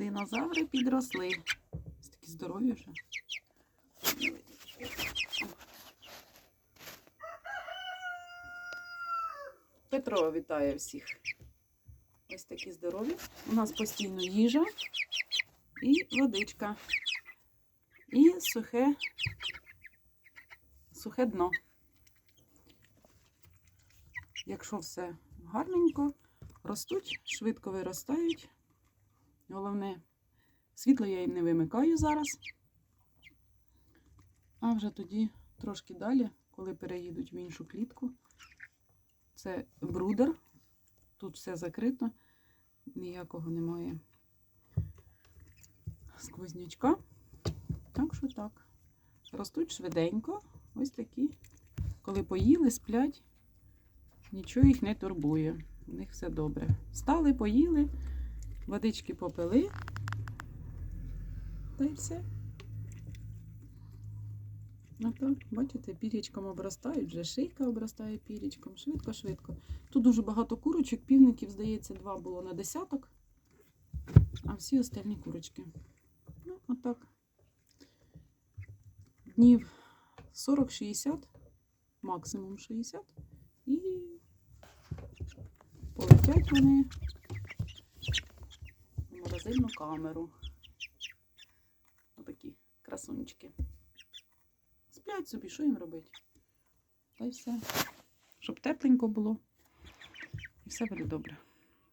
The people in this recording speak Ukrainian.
Динозаври підросли. Ось такі здорові вже. Петро вітає всіх. Ось такі здорові. У нас постійно їжа і водичка. І сухе, сухе дно. Якщо все гарненько, ростуть, швидко виростають. Головне, світло я їм не вимикаю зараз. А вже тоді трошки далі, коли переїдуть в іншу клітку. Це брудер. Тут все закрито, ніякого немає сквознячка. Так що так. Ростуть швиденько. Ось такі. Коли поїли, сплять, нічого їх не турбує. У них все добре. Встали, поїли, водички попили. Та й все. А так, бачите, пірічком обростають, вже шийка обростає пірічком. Швидко-швидко. Тут дуже багато курочок, півників, здається, два було на десяток, а всі остальні курочки. Ну, отак. Днів 40-60, максимум 60. І полетять вони морозильну камеру. Отакі красунчики. Сплять собі, що їм робити? Та й все. Щоб тепленько було. І все буде добре.